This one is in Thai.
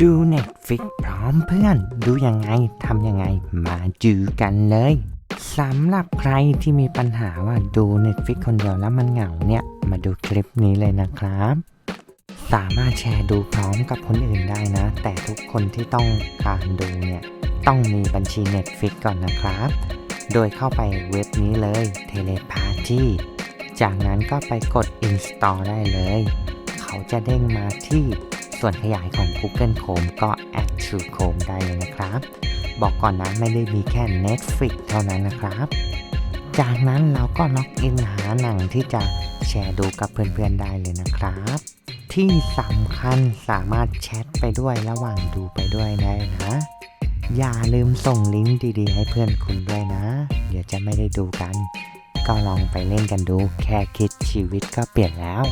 ดู Netflix พร้อมเพื่อน ดูยังไงทำยังไงมาจูกันเลยสำหรับใครที่มีปัญหาว่าดู Netflix คนเดียวแล้วมันเหงาเนี่ย มาดูคลิปนี้เลยนะครับ สามารถแชร์ดูพร้อมกับคนอื่นได้นะ แต่ทุกคนที่ต้องการดูเนี่ย ต้องมีบัญชี Netflix ก่อนนะครับ โดยเข้าไปเว็บนี้เลย Teleparty จากนั้นก็ไปกด install ได้เลย เขาจะเด้งมาที่ ส่วนขยายของ Google Chrome ก็ add to Chrome ได้เลยนะครับ บอกก่อนนะไม่ได้มีแค่ Netflix เท่านั้นนะครับ จากนั้นเราก็ล็อกอินหาหนังที่จะแชร์ดูกับเพื่อนๆได้เลยนะครับ ที่สำคัญสามารถแชทไปด้วยระหว่างดูไปด้วยได้นะ อย่าลืมส่งลิงก์ดีๆ ให้เพื่อนคุณด้วยนะ เดี๋ยวจะไม่ได้ดูกัน ก็ลองไปเล่นกันดู แค่คิดชีวิตก็เปลี่ยนแล้ว